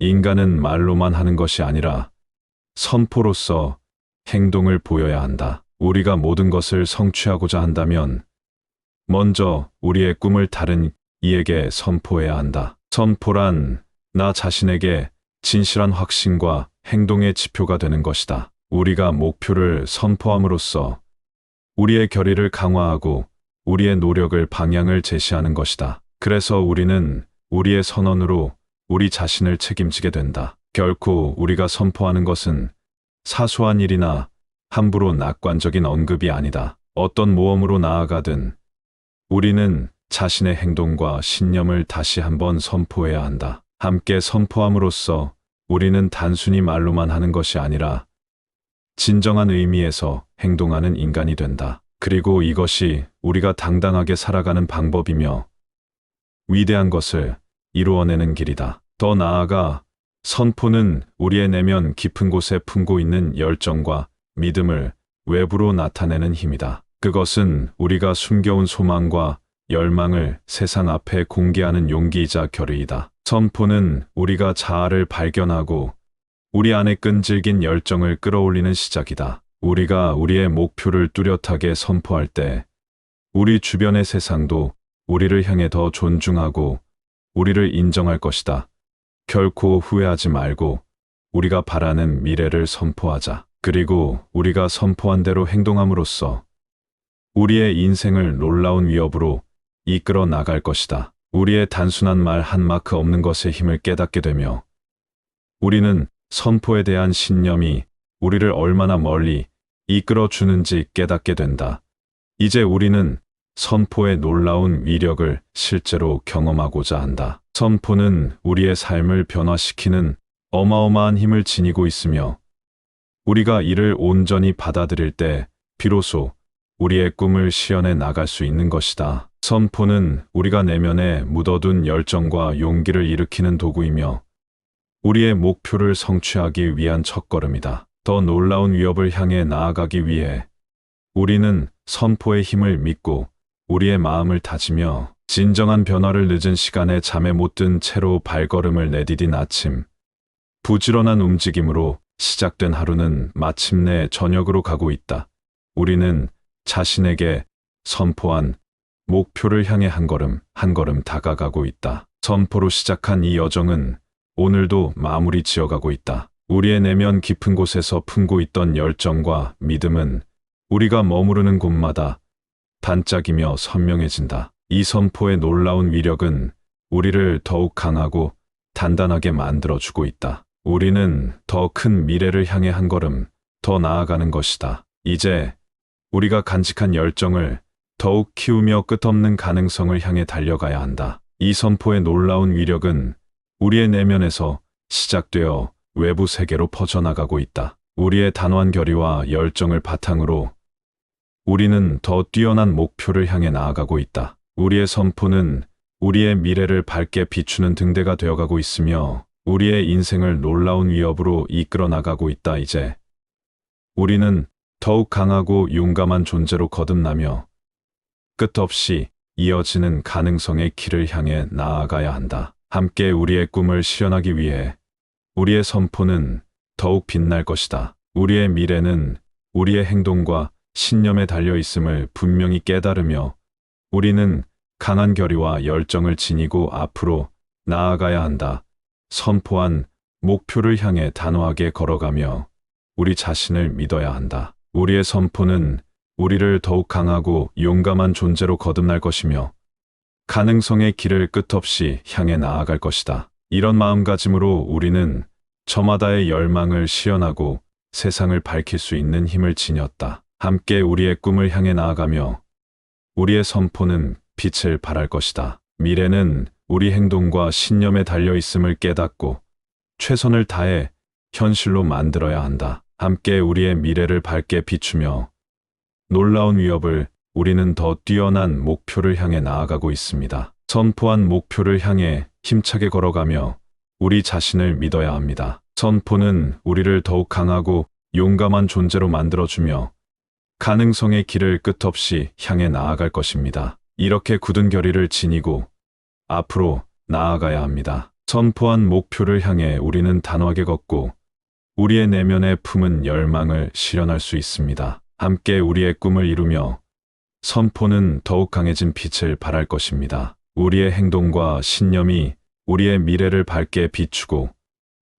인간은 말로만 하는 것이 아니라 선포로서 행동을 보여야 한다. 우리가 모든 것을 성취하고자 한다면 먼저 우리의 꿈을 다른 이에게 선포해야 한다. 선포란 나 자신에게 진실한 확신과 행동의 지표가 되는 것이다. 우리가 목표를 선포함으로써 우리의 결의를 강화하고 우리의 노력을 방향을 제시하는 것이다. 그래서 우리는 우리의 선언으로 우리 자신을 책임지게 된다. 결코 우리가 선포하는 것은 사소한 일이나 함부로 낙관적인 언급이 아니다. 어떤 모험으로 나아가든 우리는 자신의 행동과 신념을 다시 한번 선포해야 한다. 함께 선포함으로써 우리는 단순히 말로만 하는 것이 아니라 진정한 의미에서 행동하는 인간이 된다. 그리고 이것이 우리가 당당하게 살아가는 방법이며 위대한 것을 이루어내는 길이다. 더 나아가 선포는 우리의 내면 깊은 곳에 품고 있는 열정과 믿음을 외부로 나타내는 힘이다. 그것은 우리가 숨겨온 소망과 열망을 세상 앞에 공개하는 용기이자 결의이다. 선포는 우리가 자아를 발견하고 우리 안에 끈질긴 열정을 끌어올리는 시작이다. 우리가 우리의 목표를 뚜렷하게 선포할 때 우리 주변의 세상도 우리를 향해 더 존중하고 우리를 인정할 것이다. 결코 후회하지 말고 우리가 바라는 미래를 선포하자. 그리고 우리가 선포한 대로 행동함으로써 우리의 인생을 놀라운 위협으로 이끌어 나갈 것이다. 우리의 단순한 말 한 마크 없는 것의 힘을 깨닫게 되며 우리는 선포에 대한 신념이 우리를 얼마나 멀리 이끌어 주는지 깨닫게 된다. 이제 우리는 선포의 놀라운 위력을 실제로 경험하고자 한다. 선포는 우리의 삶을 변화시키는 어마어마한 힘을 지니고 있으며 우리가 이를 온전히 받아들일 때 비로소 우리의 꿈을 시연해 나갈 수 있는 것이다. 선포는 우리가 내면에 묻어둔 열정과 용기를 일으키는 도구이며 우리의 목표를 성취하기 위한 첫걸음이다. 더 놀라운 위협을 향해 나아가기 위해 우리는 선포의 힘을 믿고 우리의 마음을 다지며 진정한 변화를 늦은 시간에 잠에 못 든 채로 발걸음을 내디딘 아침. 부지런한 움직임으로 시작된 하루는 마침내 저녁으로 가고 있다. 우리는 자신에게 선포한 목표를 향해 한 걸음 한 걸음 다가가고 있다. 선포로 시작한 이 여정은 오늘도 마무리 지어가고 있다. 우리의 내면 깊은 곳에서 품고 있던 열정과 믿음은 우리가 머무르는 곳마다 반짝이며 선명해진다. 이 선포의 놀라운 위력은 우리를 더욱 강하고 단단하게 만들어주고 있다. 우리는 더 큰 미래를 향해 한 걸음 더 나아가는 것이다. 이제 우리가 간직한 열정을 더욱 키우며 끝없는 가능성을 향해 달려가야 한다. 이 선포의 놀라운 위력은 우리의 내면에서 시작되어 외부 세계로 퍼져나가고 있다. 우리의 단호한 결의와 열정을 바탕으로 우리는 더 뛰어난 목표를 향해 나아가고 있다. 우리의 선포는 우리의 미래를 밝게 비추는 등대가 되어가고 있으며 우리의 인생을 놀라운 위협으로 이끌어 나가고 있다. 이제 우리는 더욱 강하고 용감한 존재로 거듭나며 끝없이 이어지는 가능성의 길을 향해 나아가야 한다. 함께 우리의 꿈을 실현하기 위해 우리의 선포는 더욱 빛날 것이다. 우리의 미래는 우리의 행동과 신념에 달려 있음을 분명히 깨달으며 우리는 강한 결의와 열정을 지니고 앞으로 나아가야 한다. 선포한 목표를 향해 단호하게 걸어가며 우리 자신을 믿어야 한다. 우리의 선포는 우리를 더욱 강하고 용감한 존재로 거듭날 것이며 가능성의 길을 끝없이 향해 나아갈 것이다. 이런 마음가짐으로 우리는 저마다의 열망을 시연하고 세상을 밝힐 수 있는 힘을 지녔다. 함께 우리의 꿈을 향해 나아가며 우리의 선포는 빛을 발할 것이다. 미래는 우리 행동과 신념에 달려 있음을 깨닫고 최선을 다해 현실로 만들어야 한다. 함께 우리의 미래를 밝게 비추며 놀라운 위협을 우리는 더 뛰어난 목표를 향해 나아가고 있습니다. 선포한 목표를 향해 힘차게 걸어가며 우리 자신을 믿어야 합니다. 선포는 우리를 더욱 강하고 용감한 존재로 만들어주며 가능성의 길을 끝없이 향해 나아갈 것입니다. 이렇게 굳은 결의를 지니고 앞으로 나아가야 합니다. 선포한 목표를 향해 우리는 단호하게 걷고 우리의 내면에 품은 열망을 실현할 수 있습니다. 함께 우리의 꿈을 이루며 선포는 더욱 강해진 빛을 발할 것입니다. 우리의 행동과 신념이 우리의 미래를 밝게 비추고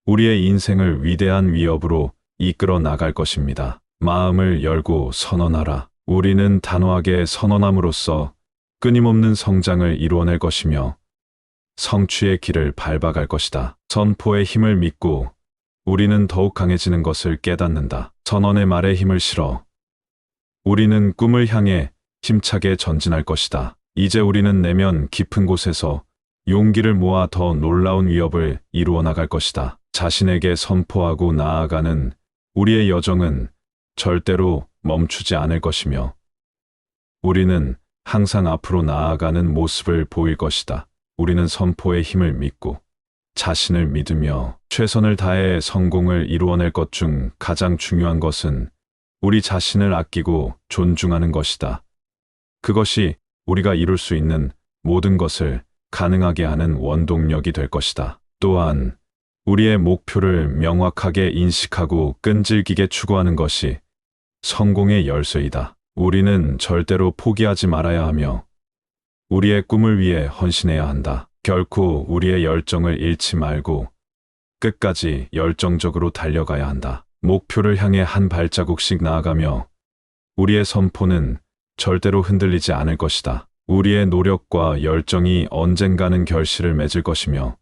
우리의 인생을 위대한 위협으로 이끌어 나갈 것입니다. 마음을 열고 선언하라. 우리는 단호하게 선언함으로써 끊임없는 성장을 이루어낼 것이며 성취의 길을 밟아갈 것이다. 선포의 힘을 믿고 우리는 더욱 강해지는 것을 깨닫는다. 선언의 말에 힘을 실어 우리는 꿈을 향해 힘차게 전진할 것이다. 이제 우리는 내면 깊은 곳에서 용기를 모아 더 놀라운 위협을 이루어 나갈 것이다. 자신에게 선포하고 나아가는 우리의 여정은 절대로 멈추지 않을 것이며 우리는 항상 앞으로 나아가는 모습을 보일 것이다. 우리는 선포의 힘을 믿고 자신을 믿으며 최선을 다해 성공을 이루어낼 것 중 가장 중요한 것은 우리 자신을 아끼고 존중하는 것이다. 그것이 우리가 이룰 수 있는 모든 것을 가능하게 하는 원동력이 될 것이다. 또한 우리의 목표를 명확하게 인식하고 끈질기게 추구하는 것이 성공의 열쇠이다. 우리는 절대로 포기하지 말아야 하며 우리의 꿈을 위해 헌신해야 한다. 결코 우리의 열정을 잃지 말고 끝까지 열정적으로 달려가야 한다. 목표를 향해 한 발자국씩 나아가며 우리의 선포는 절대로 흔들리지 않을 것이다. 우리의 노력과 열정이 언젠가는 결실을 맺을 것이며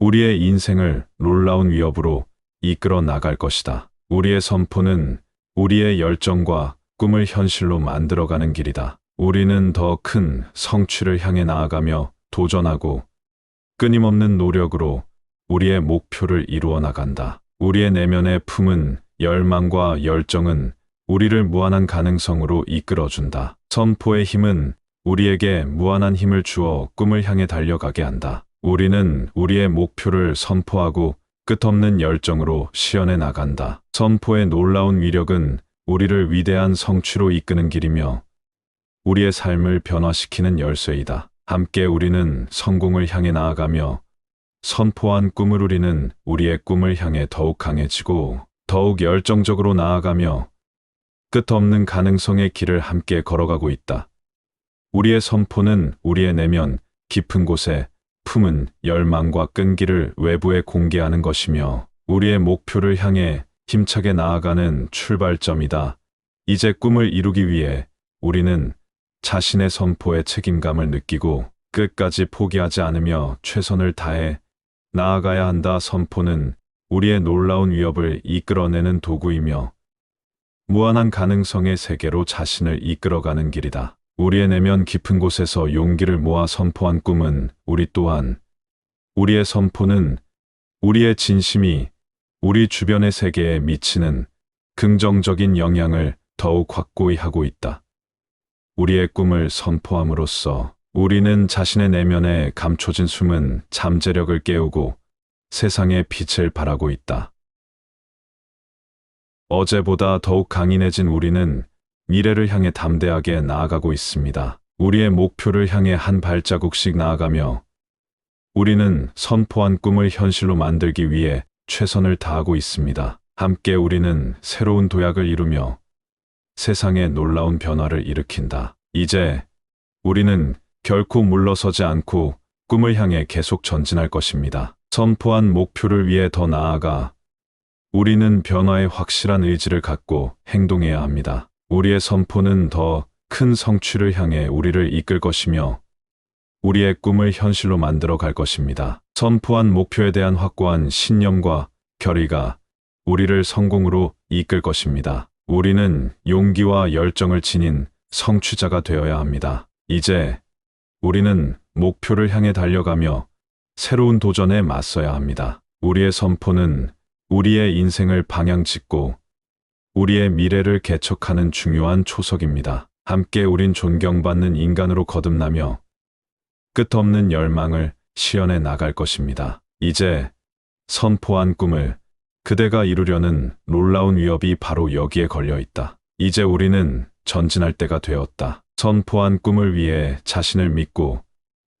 우리의 인생을 놀라운 위협으로 이끌어 나갈 것이다. 우리의 선포는 우리의 열정과 꿈을 현실로 만들어가는 길이다. 우리는 더 큰 성취를 향해 나아가며 도전하고 끊임없는 노력으로 우리의 목표를 이루어 나간다. 우리의 내면에 품은 열망과 열정은 우리를 무한한 가능성으로 이끌어준다. 선포의 힘은 우리에게 무한한 힘을 주어 꿈을 향해 달려가게 한다. 우리는 우리의 목표를 선포하고 끝없는 열정으로 시연해 나간다. 선포의 놀라운 위력은 우리를 위대한 성취로 이끄는 길이며 우리의 삶을 변화시키는 열쇠이다. 함께 우리는 성공을 향해 나아가며 선포한 꿈을 우리는 우리의 꿈을 향해 더욱 강해지고 더욱 열정적으로 나아가며 끝없는 가능성의 길을 함께 걸어가고 있다. 우리의 선포는 우리의 내면 깊은 곳에 품은 열망과 끈기를 외부에 공개하는 것이며 우리의 목표를 향해 힘차게 나아가는 출발점이다. 이제 꿈을 이루기 위해 우리는 자신의 선포에 책임감을 느끼고 끝까지 포기하지 않으며 최선을 다해 나아가야 한다. 선포는 우리의 놀라운 위협을 이끌어내는 도구이며 무한한 가능성의 세계로 자신을 이끌어가는 길이다. 우리의 내면 깊은 곳에서 용기를 모아 선포한 꿈은 우리 또한 우리의 선포는 우리의 진심이 우리 주변의 세계에 미치는 긍정적인 영향을 더욱 확고히 하고 있다. 우리의 꿈을 선포함으로써 우리는 자신의 내면에 감춰진 숨은 잠재력을 깨우고 세상의 빛을 발하고 있다. 어제보다 더욱 강인해진 우리는 미래를 향해 담대하게 나아가고 있습니다. 우리의 목표를 향해 한 발자국씩 나아가며 우리는 선포한 꿈을 현실로 만들기 위해 최선을 다하고 있습니다. 함께 우리는 새로운 도약을 이루며 세상에 놀라운 변화를 일으킨다. 이제 우리는 결코 물러서지 않고 꿈을 향해 계속 전진할 것입니다. 선포한 목표를 위해 더 나아가 우리는 변화의 확실한 의지를 갖고 행동해야 합니다. 우리의 선포는 더 큰 성취를 향해 우리를 이끌 것이며 우리의 꿈을 현실로 만들어 갈 것입니다. 선포한 목표에 대한 확고한 신념과 결의가 우리를 성공으로 이끌 것입니다. 우리는 용기와 열정을 지닌 성취자가 되어야 합니다. 이제 우리는 목표를 향해 달려가며 새로운 도전에 맞서야 합니다. 우리의 선포는 우리의 인생을 방향 짓고 우리의 미래를 개척하는 중요한 초석입니다. 함께 우린 존경받는 인간으로 거듭나며 끝없는 열망을 시연해 나갈 것입니다. 이제 선포한 꿈을 그대가 이루려는 놀라운 위협이 바로 여기에 걸려 있다. 이제 우리는 전진할 때가 되었다. 선포한 꿈을 위해 자신을 믿고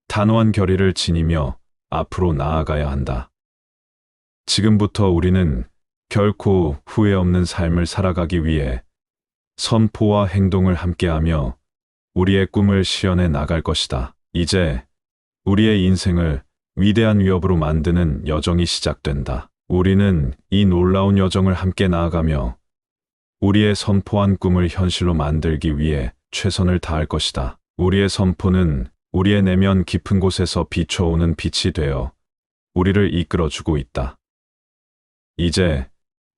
단호한 결의를 지니며 앞으로 나아가야 한다. 지금부터 우리는 결코 후회 없는 삶을 살아가기 위해 선포와 행동을 함께하며 우리의 꿈을 실현해 나갈 것이다. 이제 우리의 인생을 위대한 위협으로 만드는 여정이 시작된다. 우리는 이 놀라운 여정을 함께 나아가며 우리의 선포한 꿈을 현실로 만들기 위해 최선을 다할 것이다. 우리의 선포는 우리의 내면 깊은 곳에서 비춰오는 빛이 되어 우리를 이끌어주고 있다. 이제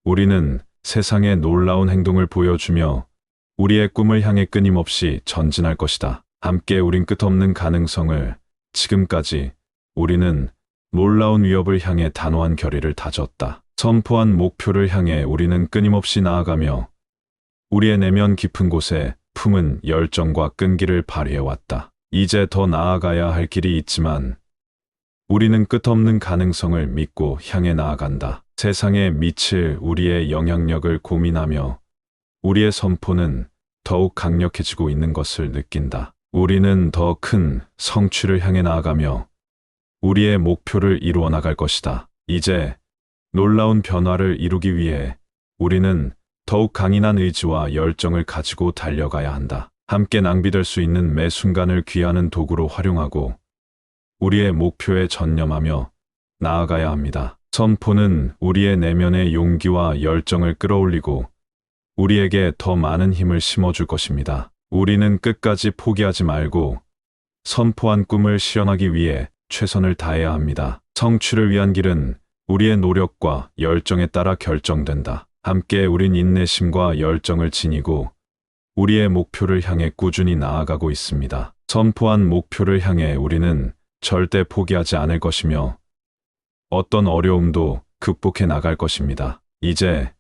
우리는 세상에 놀라운 행동을 보여주며 우리의 꿈을 향해 끊임없이 전진할 것이다. 함께 우린 끝없는 가능성을 지금까지 우리는 놀라운 위협을 향해 단호한 결의를 다졌다. 선포한 목표를 향해 우리는 끊임없이 나아가며 우리의 내면 깊은 곳에 품은 열정과 끈기를 발휘해왔다. 이제 더 나아가야 할 길이 있지만 우리는 끝없는 가능성을 믿고 향해 나아간다. 세상에 미칠 우리의 영향력을 고민하며 우리의 선포는 더욱 강력해지고 있는 것을 느낀다. 우리는 더 큰 성취를 향해 나아가며 우리의 목표를 이루어 나갈 것이다. 이제 놀라운 변화를 이루기 위해 우리는 더욱 강인한 의지와 열정을 가지고 달려가야 한다. 함께 낭비될 수 있는 매 순간을 귀하는 도구로 활용하고 우리의 목표에 전념하며 나아가야 합니다. 선포는 우리의 내면의 용기와 열정을 끌어올리고 우리에게 더 많은 힘을 심어줄 것입니다. 우리는 끝까지 포기하지 말고 선포한 꿈을 실현하기 위해 최선을 다해야 합니다. 성취를 위한 길은 우리의 노력과 열정에 따라 결정된다. 함께 우린 인내심과 열정을 지니고 우리의 목표를 향해 꾸준히 나아가고 있습니다. 선포한 목표를 향해 우리는 절대 포기하지 않을 것이며 어떤 어려움도 극복해 나갈 것입니다. 이제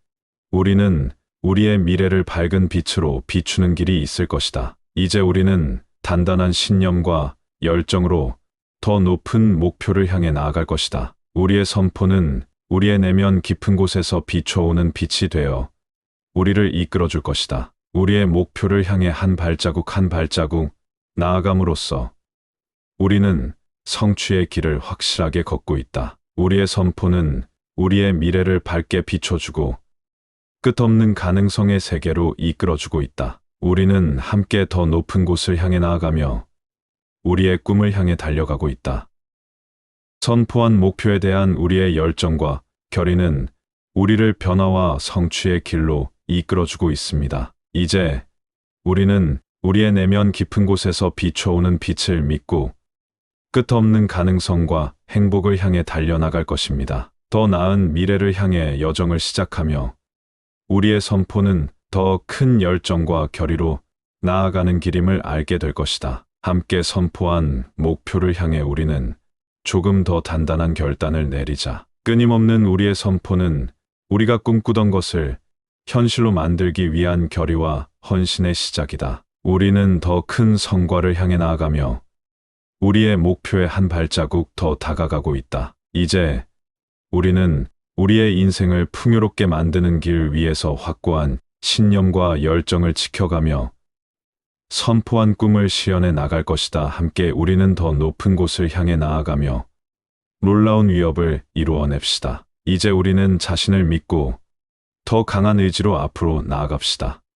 우리는 우리의 미래를 밝은 빛으로 비추는 길이 있을 것이다. 이제 우리는 단단한 신념과 열정으로 더 높은 목표를 향해 나아갈 것이다. 우리의 선포는 우리의 내면 깊은 곳에서 비춰오는 빛이 되어 우리를 이끌어 줄 것이다. 우리의 목표를 향해 한 발자국 한 발자국 나아감으로써 우리는 성취의 길을 확실하게 걷고 있다. 우리의 선포는 우리의 미래를 밝게 비춰주고 끝없는 가능성의 세계로 이끌어주고 있다. 우리는 함께 더 높은 곳을 향해 나아가며 우리의 꿈을 향해 달려가고 있다. 선포한 목표에 대한 우리의 열정과 결의는 우리를 변화와 성취의 길로 이끌어주고 있습니다. 이제 우리는 우리의 내면 깊은 곳에서 비춰오는 빛을 믿고 끝없는 가능성과 행복을 향해 달려나갈 것입니다. 더 나은 미래를 향해 여정을 시작하며 우리의 선포는 더 큰 열정과 결의로 나아가는 길임을 알게 될 것이다. 함께 선포한 목표를 향해 우리는 조금 더 단단한 결단을 내리자. 끊임없는 우리의 선포는 우리가 꿈꾸던 것을 현실로 만들기 위한 결의와 헌신의 시작이다. 우리는 더 큰 성과를 향해 나아가며 우리의 목표에 한 발자국 더 다가가고 있다. 이제 우리는 우리의 인생을 풍요롭게 만드는 길 위에서 확고한 신념과 열정을 지켜가며 선포한 꿈을 실현해 나갈 것이다. 함께 우리는 더 높은 곳을 향해 나아가며 놀라운 위협을 이루어냅시다. 이제 우리는 자신을 믿고 더 강한 의지로 앞으로 나아갑시다.